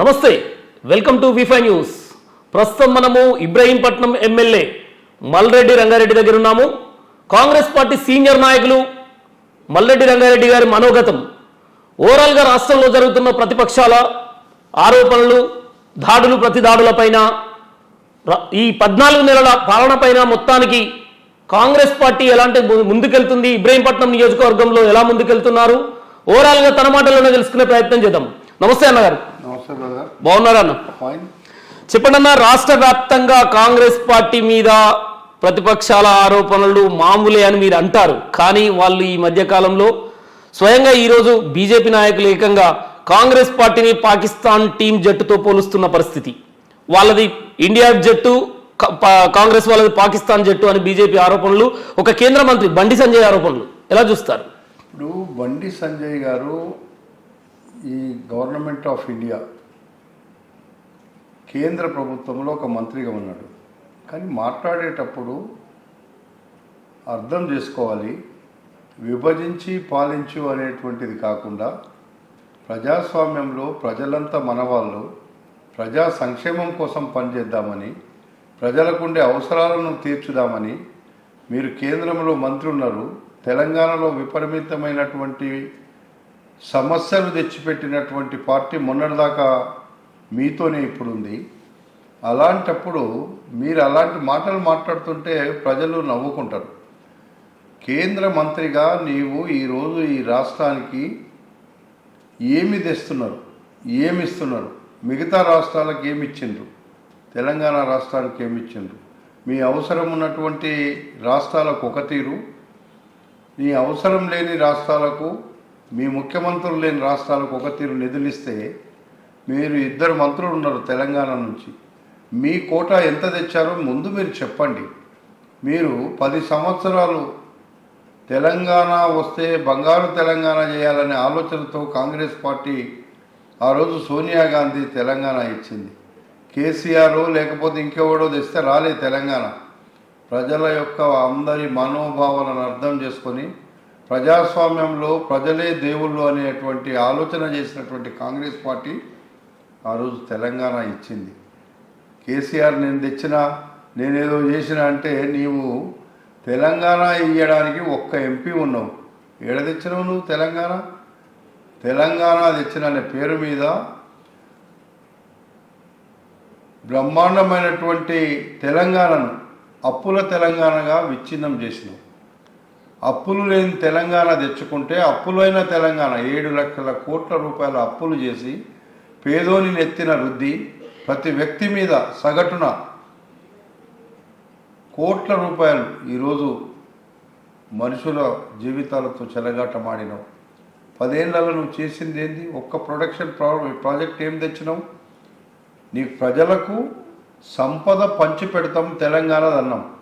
నమస్తే welcome to Wi-Fi news ప్రస్తుతం మనము ఇబ్రహీంపట్నం ఎమ్మెల్యే మల్రెడ్డి రంగారెడ్డి దగ్గర ఉన్నాము. కాంగ్రెస్ పార్టీ సీనియర్ నాయకులు మల్రెడ్డి రంగారెడ్డి గారి మనోగతం. ఓవరాల్గా రాష్ట్రంలో జరుగుతున్న ప్రతిపక్షాల ఆరోపణలు దాడులు ప్రతి దాడులపైన ఈ పద్నాలుగు నెలల పాలనపైన మొత్తానికి కాంగ్రెస్ పార్టీ ఎలాంటి ముందుకెళ్తుంది? ఇబ్రహీంపట్నం నియోజకవర్గంలో ఎలా ముందుకెళ్తున్నారు? ఓవరాల్గా తన మాటల్లోనే తెలుసుకునే ప్రయత్నం చేద్దాం. నమస్తే అన్నగారు. నమస్తే బ్రదర్ బాగున్నారా అన్న? ఫైన్ చెప్పండి అన్న రాష్ట్ర వ్యాప్తంగా కాంగ్రెస్ పార్టీ మీద ప్రతిపక్షాల ఆరోపణలు మామూలే అని మీరు అంటారు. కానీ వాళ్ళు ఈ మధ్య కాలంలో స్వయంగా ఈరోజు బీజేపీ నాయకులు ఏకంగా కాంగ్రెస్ పార్టీని పాకిస్తాన్ టీం జట్టుతో పోలుస్తున్న పరిస్థితి. వాళ్ళది ఇండియా జట్టు కాంగ్రెస్ వాళ్ళది పాకిస్తాన్ జట్టు అని బీజేపీ ఆరోపణలు ఒక కేంద్ర మంత్రి బండి సంజయ్ ఆరోపణలు. ఎలా చూస్తారు? ఇప్పుడు బండి సంజయ్ గారు ఈ గవర్నమెంట్ ఆఫ్ ఇండియా కేంద్ర ప్రభుత్వంలో ఒక మంత్రిగా ఉన్నాడు. కానీ మాట్లాడేటప్పుడు అర్థం చేసుకోవాలి. విభజించి పాలించు అనేటువంటిది కాకుండా ప్రజాస్వామ్యంలో ప్రజలంతా మనవాళ్ళు ప్రజా సంక్షేమం కోసం పనిచేద్దామని ప్రజలకుండే అవసరాలను తీర్చుదామని మీరు కేంద్రంలో మంత్రి ఉన్నారు. తెలంగాణలో విపరీతమైనటువంటి సమస్యలు తెచ్చిపెట్టినటువంటి పార్టీ మొన్నటిదాకా మీతోనే ఇప్పుడు ఉంది అలాంటప్పుడు మీరు అలాంటి మాటలు మాట్లాడుతుంటే ప్రజలు నవ్వుకుంటారు. కేంద్ర మంత్రిగా నీవు ఈరోజు ఈ రాష్ట్రానికి ఏమి తెస్తున్నారు ఏమి ఇస్తున్నారు మిగతా రాష్ట్రాలకు ఏమి ఇచ్చిండ్రు? తెలంగాణ రాష్ట్రానికి ఏమి ఇచ్చిండ్రు? మీ అవసరం ఉన్నటువంటి రాష్ట్రాలకు ఒక తీరు. మీ అవసరం లేని రాష్ట్రాలకు మీ ముఖ్యమంత్రులు లేని రాష్ట్రాలకు ఒక తీరు నిధులిస్తే మీరు ఇద్దరు మంత్రులు ఉన్నారు తెలంగాణ నుంచి. మీ కోట ఎంత తెచ్చారో ముందు మీరు చెప్పండి. మీరు పది సంవత్సరాలు తెలంగాణ వస్తే బంగారు తెలంగాణ చేయాలనే ఆలోచనతో కాంగ్రెస్ పార్టీ ఆ రోజు సోనియా గాంధీ తెలంగాణ ఇచ్చింది. కేసీఆర్ లేకపోతే ఇంకెవడో తెస్తే రాలే తెలంగాణ. ప్రజల యొక్క అందరి మనోభావాలను అర్థం చేసుకొని ప్రజాస్వామ్యంలో ప్రజలే దేవుళ్ళు అనేటువంటి ఆలోచన చేసినటువంటి కాంగ్రెస్ పార్టీ ఆ రోజు తెలంగాణ ఇచ్చింది. కేసీఆర్ నేను తెచ్చిన నేనేదో చేసిన అంటే నీవు తెలంగాణ ఇయ్యడానికి ఒక్క ఎంపీ ఉన్నావు. ఏడ తెచ్చినావు నువ్వు తెలంగాణ? తెలంగాణ తెచ్చిన అనే పేరు మీద బ్రహ్మాండమైనటువంటి తెలంగాణను అప్పుల తెలంగాణగా విచ్ఛిన్నం చేసినావు. అప్పులు లేని తెలంగాణ తెచ్చుకుంటే అప్పులైన తెలంగాణ ఏడు లక్షల కోట్ల రూపాయల అప్పులు చేసి పేదోని నెత్తిన రుద్ది ప్రతి వ్యక్తి మీద సగటున కోట్ల రూపాయలు ఈరోజు మనుషుల జీవితాలతో చెలగాటమాడినావు. పదేళ్ళలో నువ్వు చేసింది ఏంది? ఒక్క ప్రొడక్షన్ ప్రాజెక్ట్ ఏం తెచ్చినావు? నీ ప్రజలకు సంపద పంచి పెడతాం తెలంగాణ అన్నాం.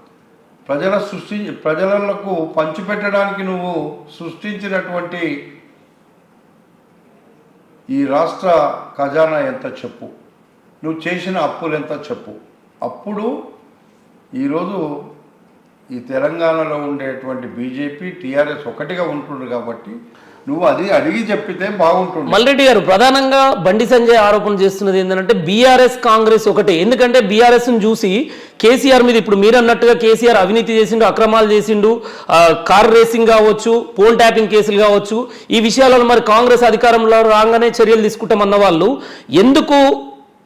ప్రజల సృష్టి ప్రజలకు పంచిపెట్టడానికి నువ్వు సృష్టించినటువంటి ఈ రాష్ట్ర ఖజానా ఎంత చెప్పు? నువ్వు చేసిన అప్పులు ఎంత చెప్పు. అప్పుడు ఈరోజు ఈ తెలంగాణలో ఉండేటువంటి బీజేపీ టీఆర్ఎస్ ఒకటిగా ఉంటుండ్రు కాబట్టి నువ్వు అది అడిగి చెప్పితే బాగుంటుంది మల్రెడ్డి గారు ప్రధానంగా బండి సంజయ్ ఆరోపణ చేస్తున్నది ఏంటంటే బీఆర్ఎస్ కాంగ్రెస్ ఒకటే. ఎందుకంటే బీఆర్ఎస్ చూసి కేసీఆర్ మీద ఇప్పుడు మీరు అన్నట్టుగా కేసీఆర్ అవినీతి చేసిండు అక్రమాలు చేసిండు కార్ రేసింగ్ కావచ్చు పోల్ ట్యాపింగ్ కేసులు కావచ్చు. ఈ విషయాలలో మరి కాంగ్రెస్ అధికారంలో రాగానే చర్యలు తీసుకుంటామన్న వాళ్ళు. ఎందుకు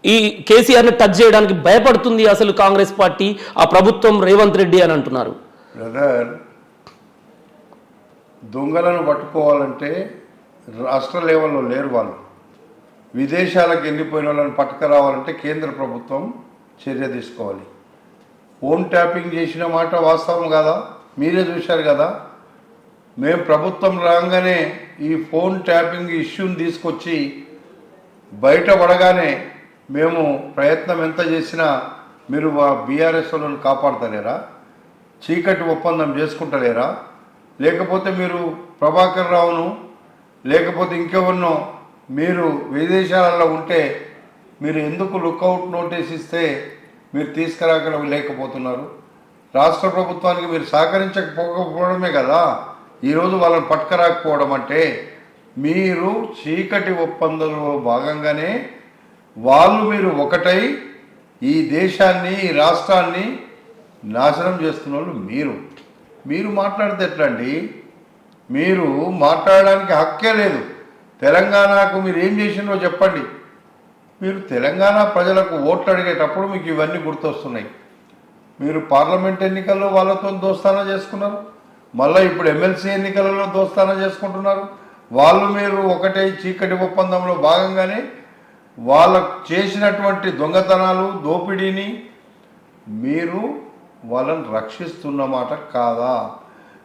ఈ కేసీఆర్ని టచ్ చేయడానికి భయపడుతుంది అసలు కాంగ్రెస్ పార్టీ ఆ ప్రభుత్వం రేవంత్ రెడ్డి అని అంటున్నారు. బ్రదర్ దొంగలను పట్టుకోవాలంటే రాష్ట్ర లెవెల్లో లేరు వాళ్ళు. విదేశాలకు వెళ్ళిపోయిన వాళ్ళని పట్టుకురావాలంటే కేంద్ర ప్రభుత్వం చర్య తీసుకోవాలి. ఫోన్ ట్యాపింగ్ చేసిన మాట వాస్తవం కదా? మీరే చూశారు కదా? మేము ప్రభుత్వం రాగానే ఈ ఫోన్ ట్యాపింగ్ ఇష్యూని తీసుకొచ్చి బయటపడగానే మేము ప్రయత్నం ఎంత చేసినా మీరు బీఆర్ఎస్ వాళ్ళని కాపాడతలేరా? చీకటి ఒప్పందం చేసుకుంటలేరా? లేకపోతే మీరు ప్రభాకర్ రావును లేకపోతే ఇంకెవరినో మీరు విదేశాలలో ఉంటే మీరు ఎందుకు లుక్అవుట్ నోటీస్ ఇస్తే మీరు తీసుకురాక లేకపోతున్నారు? రాష్ట్ర ప్రభుత్వానికి మీరు సహకరించకపోకపోవడమే కదా? ఈరోజు వాళ్ళని పట్టుకరాకపోవడం అంటే మీరు చీకటి ఒప్పందంలో భాగంగానే వాళ్ళు మీరు ఒకటై ఈ దేశాన్ని ఈ రాష్ట్రాన్ని నాశనం చేస్తున్న వాళ్ళు మీరు. మీరు మాట్లాడితే ఎట్లా అండి మీరు మాట్లాడడానికి హక్కే లేదు. తెలంగాణకు మీరు ఏం చేసిండ్రో చెప్పండి. మీరు తెలంగాణ ప్రజలకు ఓట్లు అడిగేటప్పుడు మీకు ఇవన్నీ గుర్తొస్తున్నాయి. మీరు పార్లమెంట్ ఎన్నికల్లో వాళ్ళతో దోస్తానా చేసుకున్నారు? మళ్ళీ ఇప్పుడు ఎమ్మెల్సీ ఎన్నికలలో దోస్తానా చేసుకుంటున్నారు? వాళ్ళు మీరు ఒకటే చీకటి ఒప్పందంలో భాగంగానే వాళ్ళకు చేసినటువంటి దొంగతనాలు దోపిడీని మీరు వాళ్ళని రక్షిస్తున్నమాట కాదా?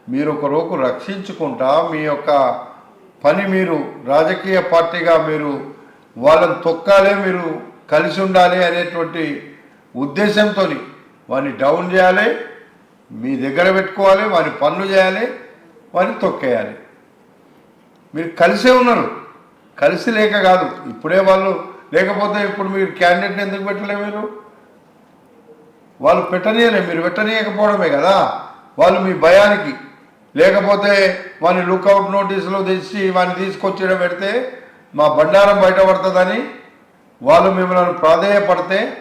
మీరు ఒకరోకు రక్షించుకుంటా మీ యొక్క పని మీరు రాజకీయ పార్టీగా మీరు వాళ్ళని తొక్కాలే మీరు కలిసి ఉండాలి అనేటువంటి ఉద్దేశంతో వాడిని డౌన్ చేయాలి మీ దగ్గర పెట్టుకోవాలి వాని పనులు చేయాలి వాడిని తొక్కేయాలి. మీరు కలిసే ఉన్నారు. కలిసి లేక కాదు. ఇప్పుడే వాళ్ళు లేకపోతే ఇప్పుడు మీరు క్యాండిడేట్ని ఎందుకు పెట్టలే మీరు? వాళ్ళు పెట్టనీయలే మీరు పెట్టనీయకపోవడమే కదా. వాళ్ళు మీ భయానికి. లేకపోతే వాని లుక్అవుట్ నోటీసులు తెచ్చి వాడిని తీసుకొచ్చేయడం పెడితే మా బండారం బయటపడుతుందని వాళ్ళు మిమ్మల్ని ప్రాధేయపడితే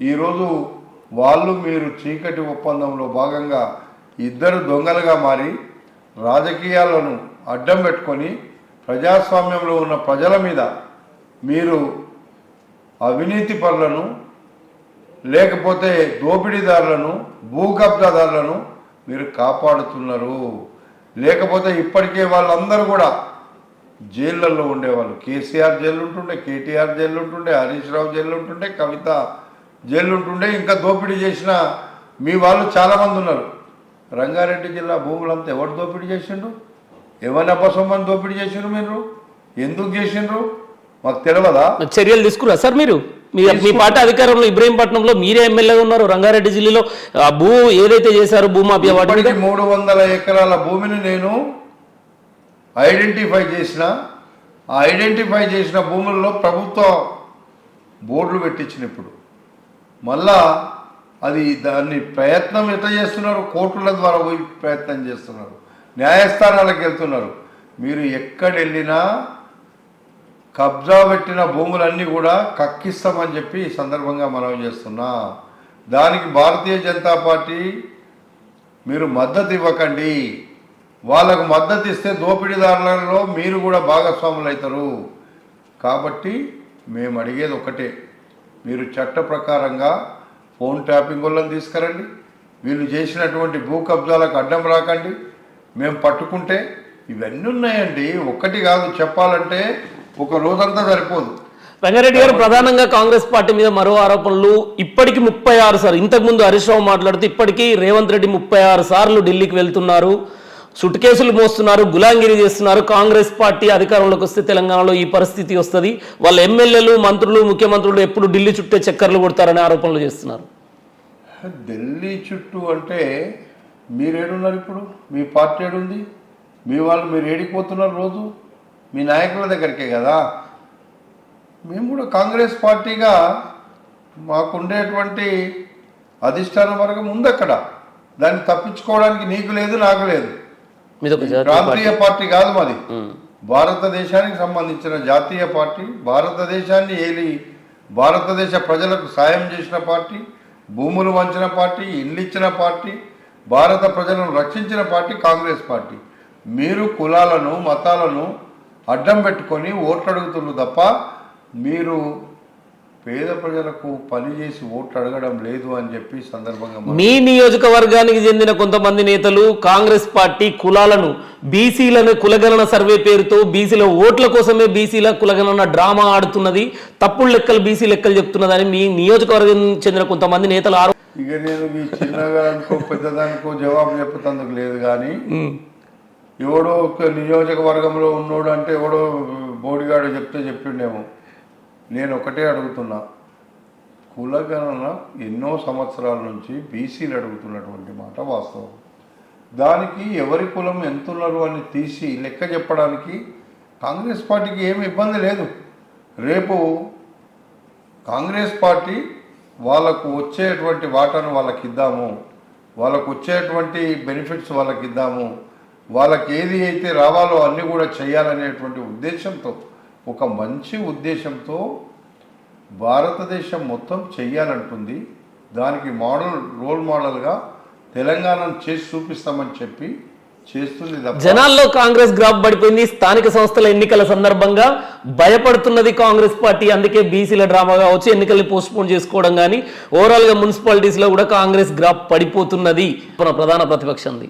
ఈరోజు వాళ్ళు మీరు చీకటి ఒప్పందంలో భాగంగా ఇద్దరు దొంగలుగా మారి రాజకీయాలను అడ్డం పెట్టుకొని ప్రజాస్వామ్యంలో ఉన్న ప్రజల మీద మీరు అవినీతి పనులను లేకపోతే దోపిడీదారులను భూకబ్జాదారులను మీరు కాపాడుతున్నారు. లేకపోతే ఇప్పటికే వాళ్ళందరూ కూడా జైళ్ళల్లో ఉండేవాళ్ళు. కేసీఆర్ జైలు ఉంటుండే కేటీఆర్ జైలు ఉంటుండే హరీష్ రావు జైలు ఉంటుండే కవిత జైలు ఉంటుండే ఇంకా దోపిడీ చేసిన మీ వాళ్ళు చాలామంది ఉన్నారు. రంగారెడ్డి జిల్లా భూములంతా ఎవరు దోపిడీ చేసిండ్రు? ఎవరిని అపసొమ్మని దోపిడీ చేసిండ్రు మీరు? ఎందుకు చేసిండ్రు? మాకు తెలియదా చర్యలు తీసుకురా. సార్ మీరు మీ పార్టీ అధికారంలో ఇబ్రహీంపట్నంలో మీరే ఎమ్మెల్యే ఉన్నారు. రంగారెడ్డి జిల్లాలో ఆ భూ ఏదైతే చేశారో భూమాఫియా వాటి మూడు వందల ఎకరాల భూమిని నేను ఐడెంటిఫై చేసిన ఆ ఐడెంటిఫై చేసిన భూముల్లో ప్రభుత్వ బోర్డులు పెట్టించిన ఇప్పుడు. మళ్ళా అది దాన్ని ప్రయత్నం ఎట్లా చేస్తున్నారు? కోర్టుల ద్వారా పోయి ప్రయత్నం చేస్తున్నారు. న్యాయస్థానాలకు వెళ్తున్నారు. మీరు ఎక్కడ వెళ్ళినా కబ్జా పెట్టిన భూములన్నీ కూడా కక్కిస్తామని చెప్పి ఈ సందర్భంగా మనం చేస్తున్నా. దానికి భారతీయ జనతా పార్టీ మీరు మద్దతు ఇవ్వకండి. వాళ్ళకు మద్దతు ఇస్తే దోపిడీదారులలో మీరు కూడా భాగస్వాములు అవుతారు. కాబట్టి మేము అడిగేది ఒకటే. మీరు చట్ట ప్రకారంగా ఫోన్ ట్యాపింగ్ వాళ్ళని తీసుకురండి. వీళ్ళు చేసినటువంటి భూ కబ్జాలకు అడ్డం రాకండి. మేము పట్టుకుంటే ఇవన్నీ ఉన్నాయండి. ఒక్కటి కాదు చెప్పాలంటే ఒక రోజంతా సరిపోదు. రంగారెడ్డి గారు ప్రధానంగా కాంగ్రెస్ పార్టీ మీద మరో ఆరోపణలు ఇప్పటికి ముప్పై ఆరు సార్లు ఇంతకు ముందు హరీష్ రావు మాట్లాడుతూ ఇప్పటికీ రేవంత్ రెడ్డి ముప్పై ఆరు సార్లు ఢిల్లీకి వెళ్తున్నారు. సుట్ కేసులు మోస్తున్నారు గులాంగిరి చేస్తున్నారు. కాంగ్రెస్ పార్టీ అధికారంలోకి వస్తే తెలంగాణలో ఈ పరిస్థితి వస్తుంది. వాళ్ళ ఎమ్మెల్యేలు మంత్రులు ముఖ్యమంత్రులు ఎప్పుడు ఢిల్లీ చుట్టే చక్కర్లు కొడతారనే ఆరోపణలు చేస్తున్నారు. ఢిల్లీ చుట్టూ అంటే మీరేడున్నారు ఇప్పుడు? మీ పార్టీ ఏడుంది? మీ వాళ్ళు మీరు ఏడిపోతున్నారు రోజు? మీ నాయకుల దగ్గరికే కదా? మేము కూడా కాంగ్రెస్ పార్టీగా మాకుండేటువంటి అధిష్టాన వర్గం ఉంది అక్కడ దాన్ని తప్పించుకోవడానికి నీకు లేదు నాకు లేదు. ప్రాంతీయ పార్టీ. కాదు మాది. భారతదేశానికి సంబంధించిన జాతీయ పార్టీ భారతదేశాన్ని ఏలి భారతదేశ ప్రజలకు సాయం చేసిన పార్టీ భూములు వంచిన పార్టీ ఇల్లు ఇచ్చిన పార్టీ భారత ప్రజలను రక్షించిన పార్టీ కాంగ్రెస్ పార్టీ. మీరు కులాలను మతాలను అడ్డం పెట్టుకొని ఓట్లు అడుగుతున్నారు తప్ప మీరు పేద ప్రజలకు పని చేసి ఓట్లు అడగడం లేదు అని చెప్పి సందర్భంగా మీ నియోజకవర్గానికి చెందిన కొంతమంది నేతలు కాంగ్రెస్ పార్టీ కులాలను బీసీలను కులగణన సర్వే పేరుతో బీసీల ఓట్ల కోసమే బీసీల కులగణన డ్రామా ఆడుతున్నది తప్పుడు లెక్కలు బీసీ లెక్కలు చెప్తున్నదని మీ నియోజకవర్గం చెందిన కొంతమంది నేతలు ఆరో ఇక నేను ఈ చిన్నదానికో పెద్దదానికో జవాబు చెప్పేందుకు లేదు కానీ. ఎవడో ఒక నియోజకవర్గంలో ఉన్నోడు అంటే ఎవడో బోడిగాడు చెప్తే చెప్పిండేమో. నేను ఒకటే అడుగుతున్నా. కులగణన ఎన్నో సంవత్సరాల నుంచి బీసీలు అడుగుతున్నటువంటి మాట వాస్తవం. దానికి ఎవరి కులం ఎంతున్నారు అని తీసి లెక్క చెప్పడానికి కాంగ్రెస్ పార్టీకి ఏమి ఇబ్బంది లేదు. రేపు కాంగ్రెస్ పార్టీ వాళ్ళకు వచ్చేటువంటి వాటాను వాళ్ళకి ఇద్దాము వాళ్ళకు వచ్చేటువంటి బెనిఫిట్స్ వాళ్ళకి ఇద్దాము వాళ్ళకి ఏది అయితే రావాలో అన్నీ కూడా చేయాలనేటువంటి ఉద్దేశంతో ఒక మంచి ఉద్దేశంతో భారతదేశం మొత్తం చెయ్యాలంటుంది. దానికి మోడల్ రోల్ మోడల్గా తెలంగాణను చేసి చూపిస్తామని చెప్పి చేస్తుంది జనాల్లో కాంగ్రెస్ గ్రాఫ్ పడిపోయింది. స్థానిక సంస్థల ఎన్నికల సందర్భంగా భయపడుతున్నది కాంగ్రెస్ పార్టీ. అందుకే బీసీల డ్రామా కావచ్చు ఎన్నికల్ని పోస్ట్ పోన్ చేసుకోవడం కానీ ఓవరాల్గా మున్సిపాలిటీస్లో కూడా కాంగ్రెస్ గ్రాఫ్ పడిపోతున్నది. మన ప్రధాన ప్రతిపక్షంది.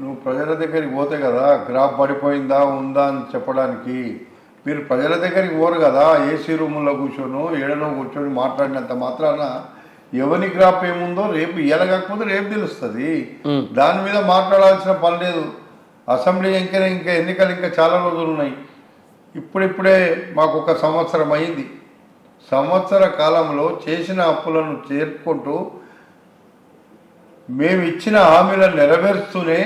నువ్వు ప్రజల దగ్గరికి పోతే కదా గ్రాఫ్ పడిపోయిందా ఉందా అని చెప్పడానికి. మీరు ప్రజల దగ్గరికి పోరు కదా ఏసీ రూముల్లో కూర్చొని ఏడలో కూర్చొని మాట్లాడినంత మాత్రాన ఎవరి గ్రాఫ్ ఏముందో రేపు ఇయ్యాల కాకపోతే రేపు తెలుస్తుంది. దాని మీద మాట్లాడాల్సిన పని లేదు. అసెంబ్లీ ఇంకా ఇంకా ఎన్నికలు ఇంకా చాలా రోజులు ఉన్నాయి. ఇప్పుడిప్పుడే మాకు ఒక సంవత్సరం అయింది. సంవత్సర కాలంలో చేసిన అప్పులను చేర్చుకుంటూ మేము ఇచ్చిన హామీలను నెరవేరుస్తూనే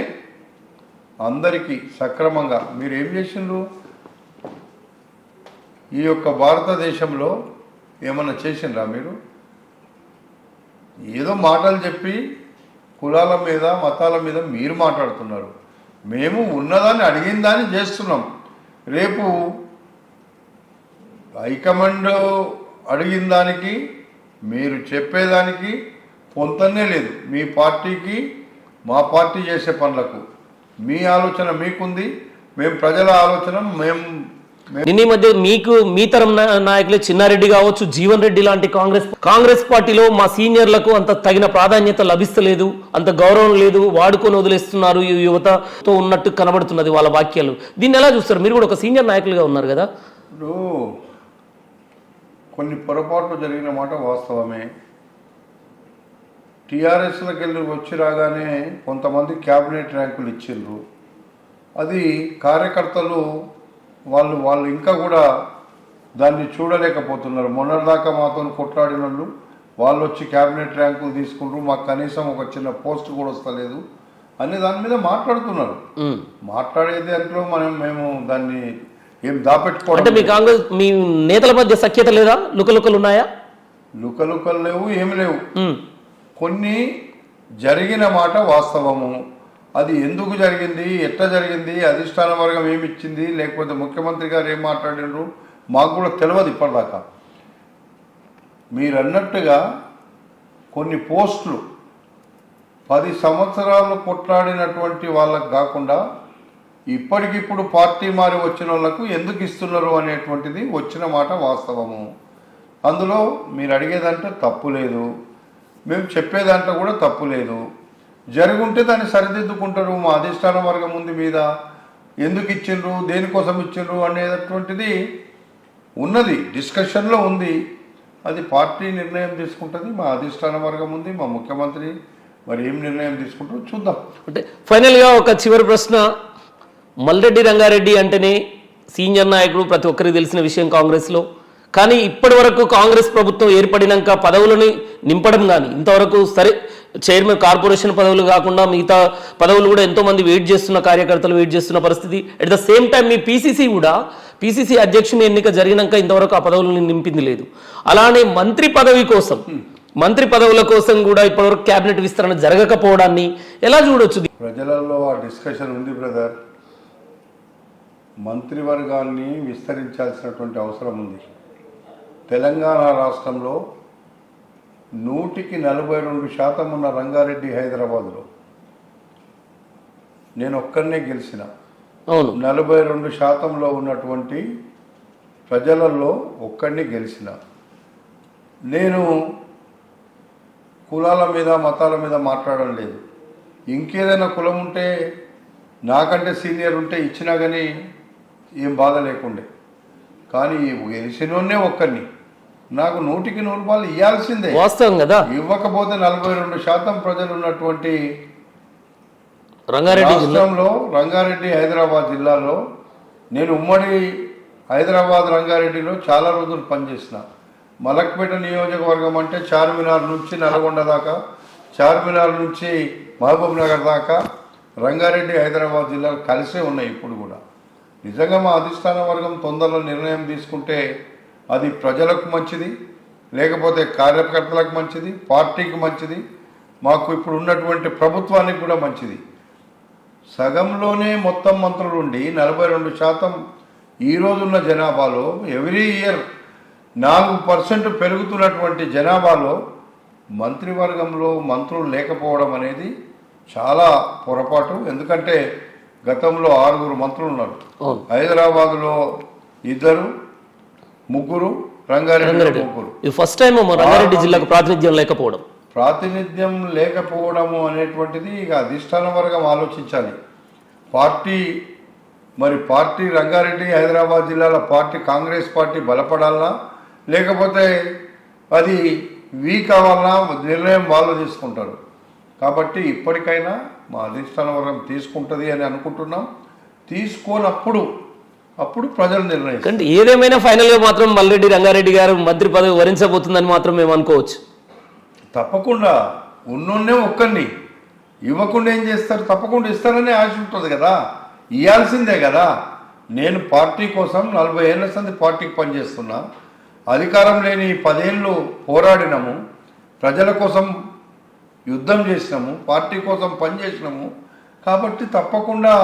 అందరికీ సక్రమంగా. మీరు ఏం చేసిండ్రు? ఈ యొక్క భారతదేశంలో ఏమన్నా చేసిండ్రా మీరు? ఏదో మాటలు చెప్పి కులాల మీద మతాల మీద మీరు మాట్లాడుతున్నారు. మేము ఉన్నదాన్ని అడిగిన దాన్ని చేస్తున్నాం. రేపు హైకమాండ్ అడిగిన దానికి మీరు చెప్పేదానికి పొంతనే లేదు. మీ పార్టీకి మా పార్టీ చేసే పనులకు. మీ ఆలోచన మీకుంది మేము ప్రజల ఆలోచన మేము ఈ మధ్య మీకు మీ తరం నాయకులే చిన్నారెడ్డి కావచ్చు జీవన్ రెడ్డి లాంటి కాంగ్రెస్ కాంగ్రెస్ పార్టీలో మా సీనియర్లకు అంత తగిన ప్రాధాన్యత లభిస్తలేదు అంత గౌరవం లేదు వాడుకొని వదిలేస్తున్నారు ఈ యువతతో ఉన్నట్టు కనబడుతున్నది వాళ్ళ వాక్యాలు. దీన్ని ఎలా చూస్తారు? మీరు కూడా ఒక సీనియర్ నాయకులుగా ఉన్నారు కదా? కొన్ని పొరపాట్లు జరిగిన మాట వాస్తవమే. టీఆర్ఎస్లకు వెళ్ళి వచ్చి రాగానే కొంతమంది క్యాబినెట్ ర్యాంకులు ఇచ్చిండ్రు. అది కార్యకర్తలు వాళ్ళు వాళ్ళు ఇంకా కూడా దాన్ని చూడలేకపోతున్నారు. మొన్నటిదాకా మాతో కొట్లాడిన వాళ్ళు వాళ్ళు వచ్చి క్యాబినెట్ ర్యాంకులు తీసుకుంటారు మాకు కనీసం ఒక చిన్న పోస్ట్ కూడా వస్తలేదు అనే దాని మీద మాట్లాడుతున్నారు. మాట్లాడేది అంట్లో మనం మేము దాన్ని ఏం అంటే దాపెట్టుకోవడం మీ కాంగ్రెస్ మీ నేతల మధ్య సఖ్యత లేదా? లుకలుకలు ఉన్నాయా? లుకలుకలు లేవు ఏమి లేవు. కొన్ని జరిగిన మాట వాస్తవము. అది ఎందుకు జరిగింది? ఎట్లా జరిగింది? అధిష్టాన వర్గం ఏమిచ్చింది? లేకపోతే ముఖ్యమంత్రి గారు ఏం మాట్లాడినారు? మాకు కూడా తెలియదు ఇప్పటిదాకా. మీరు అన్నట్టుగా కొన్ని పోస్టులు పది సంవత్సరాలు కొట్లాడినటువంటి వాళ్ళకు కాకుండా ఇప్పటికిప్పుడు పార్టీ మారి వచ్చిన వాళ్ళకు ఎందుకు ఇస్తున్నారు అనేటువంటిది వచ్చిన మాట వాస్తవము. అందులో మీరు అడిగేదంటే తప్పు లేదు. మేము చెప్పేదాంట్లో కూడా తప్పు లేదు. జరుగుంటే దాన్ని సరిదిద్దుకుంటారు మా అధిష్టాన వర్గం ఉంది మీద. ఎందుకు ఇచ్చిండ్రు? దేనికోసం ఇచ్చిండ్రు? అనేటటువంటిది ఉన్నది డిస్కషన్లో ఉంది. అది పార్టీ నిర్ణయం తీసుకుంటుంది మా అధిష్టాన వర్గం ఉంది మా ముఖ్యమంత్రి మరి ఏం నిర్ణయం తీసుకుంటారో చూద్దాం. అంటే ఫైనల్గా ఒక చివరి ప్రశ్న. మల్రెడ్డి రంగారెడ్డి అంటేనే సీనియర్ నాయకుడు ప్రతి ఒక్కరికి తెలిసిన విషయం కాంగ్రెస్లో. కానీ ఇప్పటి వరకు కాంగ్రెస్ ప్రభుత్వం ఏర్పడినాక పదవులని నింపడం కానీ ఇంతవరకు సరే చైర్మన్ కార్పొరేషన్ పదవులు కాకుండా మిగతా పదవులు కూడా ఎంతోమంది వెయిట్ చేస్తున్న కార్యకర్తలు వెయిట్ చేస్తున్న పరిస్థితి. అట్ ద సేమ్ టైం మీ పీసీసీ కూడా పీసీసీ అధ్యక్షుని ఎన్నిక జరిగినాక ఇంతవరకు ఆ పదవులను నింపింది లేదు. అలానే మంత్రి పదవి కోసం మంత్రి పదవుల కోసం కూడా ఇప్పటివరకు కేబినెట్ విస్తరణ జరగకపోవడాన్ని ఎలా చూడొచ్చు? ప్రజలలో ఆ డిస్కషన్ ఉంది బ్రదర్ మంత్రివర్గాన్ని విస్తరించాల్సినటువంటి అవసరం ఉంది. తెలంగాణ రాష్ట్రంలో నూటికి నలభై రెండు శాతం ఉన్న రంగారెడ్డి హైదరాబాద్లో. నేను ఒక్కరినే గెలిచిన. అవును. నలభై రెండు శాతంలో ఉన్నటువంటి ప్రజలలో ఒక్కడిని గెలిచిన. నేను కులాల మీద మతాల మీద మాట్లాడడం లేదు. ఇంకేదైనా కులం ఉంటే నాకంటే సీనియర్ ఉంటే ఇచ్చినా కానీ ఏం బాధ లేకుండే. కానీ గెలిచినోనే ఒక్కరిని నాకు నూటికి నూరు రూపాయలు ఇవ్వాల్సిందే వాస్తవం కదా? ఇవ్వకపోతే నలభై రెండు శాతం ప్రజలు ఉన్నటువంటి రంగారెడ్డి రాష్ట్రంలో రంగారెడ్డి హైదరాబాద్ జిల్లాలో నేను ఉమ్మడి హైదరాబాద్ రంగారెడ్డిలో చాలా రోజులు పనిచేసిన. మలక్పేట నియోజకవర్గం అంటే చార్మినార్ నుంచి నల్గొండ దాకా చార్మినార్ నుంచి మహబూబ్ నగర్ దాకా రంగారెడ్డి హైదరాబాద్ జిల్లాలు కలిసే ఉన్నాయి ఇప్పుడు నిజంగా మా అధిష్టాన వర్గం తొందరలో నిర్ణయం తీసుకుంటే అది ప్రజలకు మంచిది లేకపోతే కార్యకర్తలకు మంచిది పార్టీకి మంచిది మాకు ఇప్పుడు ఉన్నటువంటి ప్రభుత్వానికి కూడా మంచిది. సగంలోనే మొత్తం మంత్రులు ఉండి నలభై రెండు శాతం ఈ రోజున్న జనాభాలో ఎవ్రీ ఇయర్ నాలుగు పర్సెంట్ పెరుగుతున్నటువంటి జనాభాలో మంత్రివర్గంలో మంత్రులు లేకపోవడం అనేది చాలా పొరపాటు. ఎందుకంటే గతంలో ఆరుగురు మంత్రులు ఉన్నారు. హైదరాబాద్లో ఇద్దరు ముగ్గురు రంగారెడ్డి. ముగ్గురు. ఫస్ట్ టైం రంగారెడ్డి జిల్లాకు ప్రాతినిధ్యం లేకపోవడం. ప్రాతినిధ్యం లేకపోవడము అనేటువంటిది ఇక అధిష్టాన వర్గం ఆలోచించాలి. పార్టీ మరి పార్టీ రంగారెడ్డి హైదరాబాద్ జిల్లాల పార్టీ కాంగ్రెస్ పార్టీ బలపడాలా లేకపోతే అది వీక్ అవ్వాలన్నా నిర్ణయం వాళ్ళు తీసుకుంటారు. కాబట్టి ఇప్పటికైనా మా అధిష్టాన వర్గం తీసుకుంటుంది అని అనుకుంటున్నాం. తీసుకోనప్పుడు అప్పుడు ప్రజలు నిర్ణయిస్తారు. అంటే ఏదేమైనా ఫైనల్గా మాత్రం మల్రెడ్డి రంగారెడ్డి గారు మంత్రి పదవి వరించబోతుందని మాత్రం మేము అనుకోవచ్చు. తప్పకుండా ఉన్నోన్నే ఒక్కరిని ఇవ్వకుండా ఏం చేస్తారు? తప్పకుండా ఇస్తారని ఆశ ఉంటుంది కదా. ఇవ్వాల్సిందే కదా. నేను పార్టీ కోసం నలభై ఏళ్ళ సంది పార్టీకి పనిచేస్తున్నా. అధికారం లేని పదేళ్ళు పోరాడినాము. ప్రజల కోసం యుద్ధం చేసినాము పార్టీ కోసం పనిచేసినాము కాబట్టి తప్పకుండా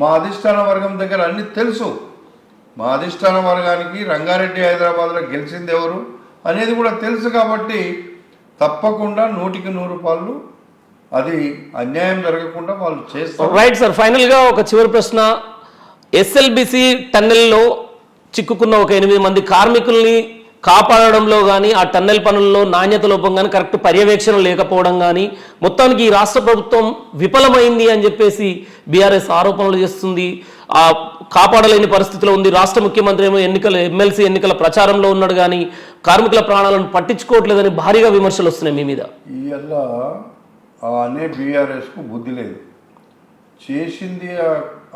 మా అధిష్టాన వర్గం దగ్గర అన్నీ తెలుసు. మా అధిష్టాన వర్గానికి రంగారెడ్డి హైదరాబాద్లో గెలిచింది ఎవరు అనేది కూడా తెలుసు కాబట్టి తప్పకుండా నూటికి నూరు పాళ్ళు అది అన్యాయం జరగకుండా వాళ్ళు చేస్తారు. రైట్ సార్ ఫైనల్గా ఒక చివరి ప్రశ్న. ఎస్ఎల్బిసి టన్నెల్లో చిక్కుకున్న ఒక ఎనిమిది మంది కార్మికుల్ని కాపాడడంలో కానీ ఆ టన్నెల్ పనుల్లో నాణ్యత లోపం కానీ కరెక్ట్ పర్యవేక్షణ లేకపోవడం కానీ మొత్తానికి ఈ రాష్ట్ర ప్రభుత్వం విఫలమైంది అని చెప్పేసి బీఆర్ఎస్ ఆరోపణలు చేస్తుంది. ఆ కాపాడలేని పరిస్థితిలో ఉంది. రాష్ట్ర ముఖ్యమంత్రి ఏమో ఎన్నికల ఎమ్మెల్సీ ఎన్నికల ప్రచారంలో ఉన్నాడు కానీ కార్మికుల ప్రాణాలను పట్టించుకోవట్లేదని భారీగా విమర్శలు వస్తున్నాయి మీ మీద. అనే బీఆర్ఎస్కు బుద్ధి లేదు. చేసింది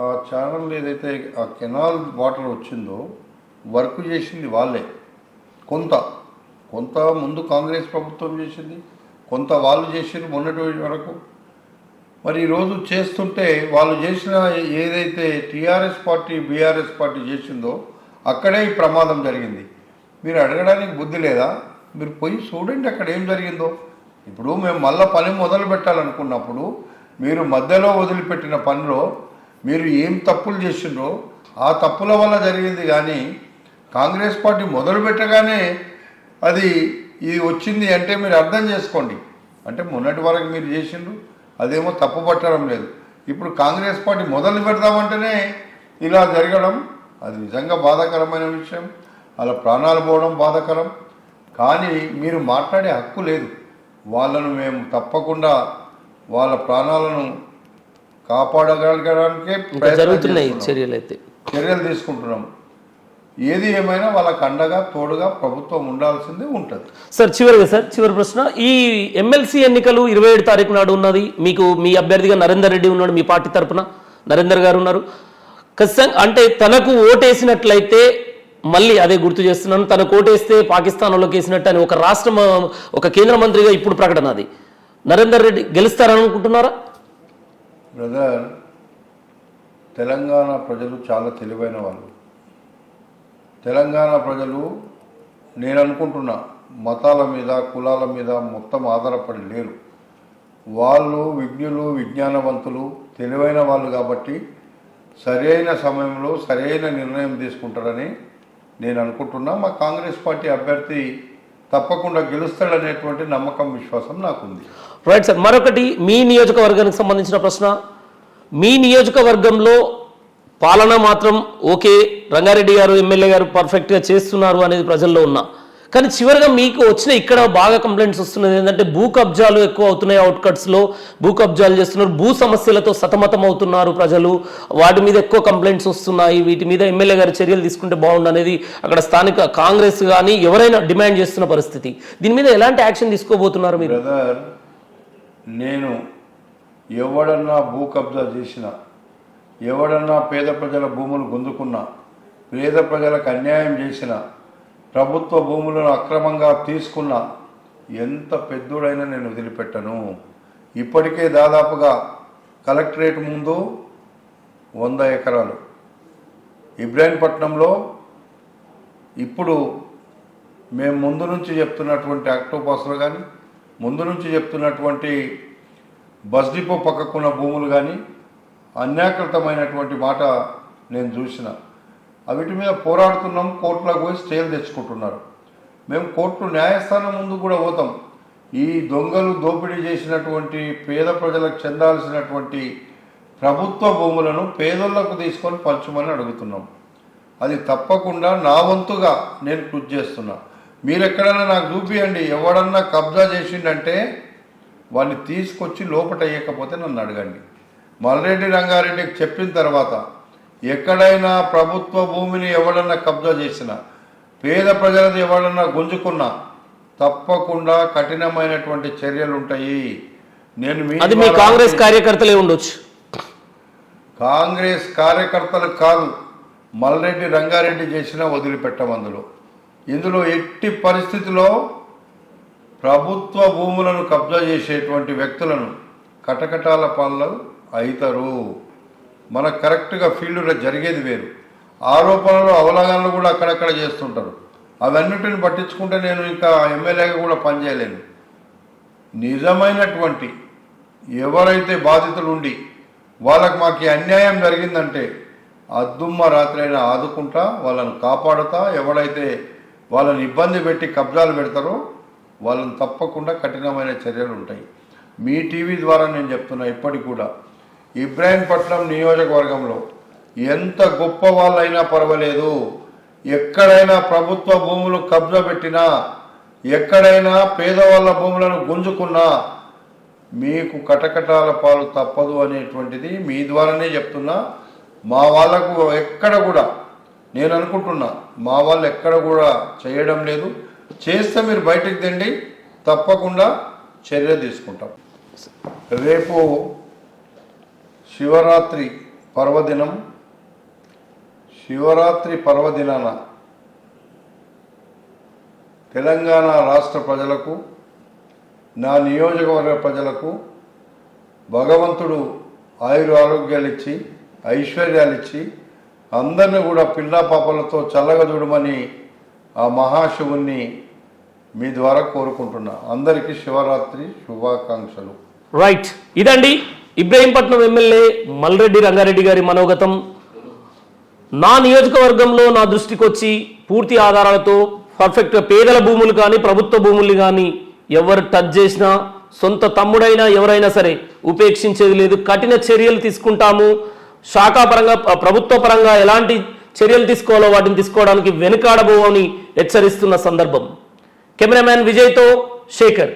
ఆ ఛానల్ ఏదైతే ఆ కెనాల్ వాటర్ వచ్చిందో వర్క్ చేసింది వాళ్ళే. కొంత కొంత ముందు కాంగ్రెస్ ప్రభుత్వం చేసింది కొంత వాళ్ళు చేసింది మొన్నటి వరకు. మరి ఈరోజు చేస్తుంటే వాళ్ళు చేసిన ఏదైతే టీఆర్ఎస్ పార్టీ బీఆర్ఎస్ పార్టీ చేసిందో అక్కడే ఈ ప్రమాదం జరిగింది. మీరు అడగడానికి బుద్ధి లేదా? మీరు పోయి చూడండి అక్కడ ఏం జరిగిందో. ఇప్పుడు మేము మళ్ళీ పని మొదలు పెట్టాలనుకున్నప్పుడు మీరు మధ్యలో వదిలిపెట్టిన పనిలో మీరు ఏం తప్పులు చేసిండ్రో ఆ తప్పుల వల్ల జరిగింది కానీ కాంగ్రెస్ పార్టీ మొదలు పెట్టగానే అది ఇది వచ్చింది అంటే మీరు అర్థం చేసుకోండి. అంటే మొన్నటి వరకు మీరు చేసిండ్రు అదేమో తప్పు పట్టడం లేదు. ఇప్పుడు కాంగ్రెస్ పార్టీ మొదలు పెడదామంటేనే ఇలా జరగడం అది నిజంగా బాధాకరమైన విషయం. అలా ప్రాణాలు పోవడం బాధాకరం. కానీ మీరు మాట్లాడే హక్కు లేదు. వాళ్ళను మేము తప్పకుండా వాళ్ళ ప్రాణాలను కాపాడగలగడానికే చర్యలు తీసుకుంటున్నాం. ఏది ఏమైనా వాళ్ళకు అండగా తోడుగా ప్రభుత్వం ఉండాల్సిందే ఉంటుంది. సార్ చివరిగా సార్ చివరి ప్రశ్న. ఈ ఎమ్మెల్సీ ఎన్నికలు ఇరవై ఏడు తారీఖు నాడు ఉన్నది. మీకు మీ అభ్యర్థిగా నరేందర్ రెడ్డి ఉన్నాడు మీ పార్టీ తరపున. నరేందర్ గారు ఉన్నారు. ఖచ్చితంగా అంటే తనకు ఓటేసినట్లయితే మళ్ళీ అదే గుర్తు చేస్తున్నాను. తనకు ఓటేస్తే పాకిస్తాన్ వాళ్ళకి వేసినట్టు అని ఒక రాష్ట్ర ఒక కేంద్ర మంత్రిగా ఇప్పుడు ప్రకటన అది. నరేందర్ రెడ్డి గెలుస్తారని అనుకుంటున్నారా? బ్రదర్ తెలంగాణ ప్రజలు చాలా తెలివైన వాళ్ళు. తెలంగాణ ప్రజలు నేను అనుకుంటున్నా మతాల మీద కులాల మీద మొత్తం ఆధారపడి లేరు. వాళ్ళు విజ్ఞులు విజ్ఞానవంతులు తెలివైన వాళ్ళు కాబట్టి సరైన సమయంలో సరైన నిర్ణయం తీసుకుంటారని నేను అనుకుంటున్నా మా కాంగ్రెస్ పార్టీ అభ్యర్థి తప్పకుండా గెలుస్తాడనేటువంటి నమ్మకం విశ్వాసం నాకుంది. రైట్ సార్ మరొకటి మీ నియోజకవర్గానికి సంబంధించిన ప్రశ్న. మీ నియోజకవర్గంలో పాలన మాత్రం ఓకే. రంగారెడ్డి గారు ఎమ్మెల్యే గారు పర్ఫెక్ట్గా చేస్తున్నారు అనేది ప్రజల్లో ఉన్నా. కానీ చివరిగా మీకు వచ్చిన ఇక్కడ బాగా కంప్లైంట్స్ వస్తున్నది ఏంటంటే భూ కబ్జాలు ఎక్కువ అవుతున్నాయి అవుట్కట్స్లో భూ కబ్జాలు చేస్తున్నారు. భూ సమస్యలతో సతమతం అవుతున్నారు ప్రజలు. వాటి మీద ఎక్కువ కంప్లైంట్స్ వస్తున్నాయి. వీటి మీద ఎమ్మెల్యే గారు చర్యలు తీసుకుంటే బాగుండు అనేది అక్కడ స్థానిక కాంగ్రెస్ కానీ ఎవరైనా డిమాండ్ చేస్తున్న పరిస్థితి. దీని మీద ఎలాంటి యాక్షన్ తీసుకోబోతున్నారు మీరు? నేను ఎవడన్నా భూ కబ్జా చేసినా ఎవడన్నా పేద ప్రజల భూములు గుంజుకున్నా పేద ప్రజలకు అన్యాయం చేసిన ప్రభుత్వ భూములను అక్రమంగా తీసుకున్న ఎంత పెద్దోడైనా నేను వదిలిపెట్టను. ఇప్పటికే దాదాపుగా కలెక్టరేట్ ముందు వంద ఎకరాలు. ఇబ్రాహీంపట్నంలో ఇప్పుడు మేము ముందు నుంచి చెప్తున్నటువంటి అక్టోపస్లో కానీ ముందు నుంచి చెప్తున్నటువంటి బస్ డిపో పక్కకున్న భూములు కానీ అన్యాకృతమైనటువంటి మాట నేను చూసిన. అవిటి మీద పోరాడుతున్నాం కోర్టులోకి పోయి స్టేలు తెచ్చుకుంటున్నారు. మేము కోర్టు న్యాయస్థానం ముందు కూడా పోతాం. ఈ దొంగలు దోపిడీ చేసినటువంటి పేద ప్రజలకు చెందాల్సినటువంటి ప్రభుత్వ భూములను పేదోళ్ళకు తీసుకొని పంచమని అడుగుతున్నాం. అది తప్పకుండా నా వంతుగా నేను కృషి చేస్తున్నా. మీరు ఎక్కడైనా నాకు చూపియండి ఎవడన్నా కబ్జా చేసిండంటే వాడిని తీసుకొచ్చి లోపట వేయకపోతే నన్ను అడగండి. మల్రెడ్డి రంగారెడ్డికి చెప్పిన తర్వాత ఎక్కడైనా ప్రభుత్వ భూమిని ఎవడన్నా కబ్జా చేసినా పేద ప్రజలది ఎవడన్నా గుంజుకున్నా తప్పకుండా కఠినమైనటువంటి చర్యలు ఉంటాయి నేను అది మీ కాంగ్రెస్ కార్యకర్తలే ఉండొచ్చు. కాంగ్రెస్ కార్యకర్తలు కాదు మల్రెడ్డి రంగారెడ్డి చేసినా వదిలిపెట్టం అందులో. ఇందులో ఎట్టి పరిస్థితిలో ప్రభుత్వ భూములను కబ్జా చేసేటువంటి వ్యక్తులను కటకటాల పాలన అవుతారు మనకు కరెక్ట్గా ఫీల్డ్లో జరిగేది వేరు. ఆరోపణలు అవలాగనలు కూడా అక్కడక్కడ చేస్తుంటారు. అవన్నిటిని పట్టించుకుంటే నేను ఇంకా ఎమ్మెల్యేగా కూడా పనిచేయలేను. నిజమైనటువంటి ఎవరైతే బాధితులు ఉండి వాళ్ళకి మాకు అన్యాయం జరిగిందంటే అద్దుమ్మ రాత్రైనా ఆదుకుంటా వాళ్ళని కాపాడుతా ఎవడైతే వాళ్ళని ఇబ్బంది పెట్టి కబ్జాలు పెడతారో వాళ్ళని తప్పకుండా కఠినమైన చర్యలు ఉంటాయి. మీ టీవీ ద్వారా నేను చెప్తున్నా ఇప్పటికి కూడా. ఇబ్రాహీంపట్నం నియోజకవర్గంలో ఎంత గొప్ప వాళ్ళైనా పర్వాలేదు. ఎక్కడైనా ప్రభుత్వ భూములు కబ్జా పెట్టినా ఎక్కడైనా పేదవాళ్ళ భూములను గుంజుకున్నా మీకు కటకటాల పాలు తప్పదు అనేటువంటిది మీ ద్వారానే చెప్తున్నా. మా వాళ్ళకు ఎక్కడ కూడా నేను అనుకుంటున్నా మా వాళ్ళు ఎక్కడ కూడా చేయడం లేదు. చేస్తే మీరు బయటికి తిండి తప్పకుండా చర్య తీసుకుంటాం. రేపు శివరాత్రి పర్వదినం శివరాత్రి పర్వదినాన తెలంగాణ రాష్ట్ర ప్రజలకు నా నియోజకవర్గ ప్రజలకు భగవంతుడు ఆయుర ఆరోగ్యాలు ఇచ్చి ఐశ్వర్యాలు ఇచ్చి అందరిని కూడా పిల్ల పాపలతో చల్లగా చూడమని ఆ మహాశివుణ్ణి మీ ద్వారా కోరుకుంటున్నా. అందరికీ శివరాత్రి శుభాకాంక్షలు. రైట్ ఇదండి ఇబ్రహీంపట్నం ఎమ్మెల్యే మల్రెడ్డి రంగారెడ్డి గారి మనోగతం. నా నియోజకవర్గంలో నా దృష్టికి వచ్చి పూర్తి ఆధారాలతో పర్ఫెక్ట్గా పేదల భూములు కానీ ప్రభుత్వ భూములు కానీ ఎవరు టచ్ చేసినా సొంత తమ్ముడైనా ఎవరైనా సరే ఉపేక్షించేది లేదు. కఠిన చర్యలు తీసుకుంటాము. శాఖాపరంగా ప్రభుత్వ పరంగా ఎలాంటి చర్యలు తీసుకోవాలో వాటిని తీసుకోవడానికి వెనుకాడబోవని హెచ్చరిస్తున్న సందర్భం. కెమెరామ్యాన్ విజయ్తో శేఖర్.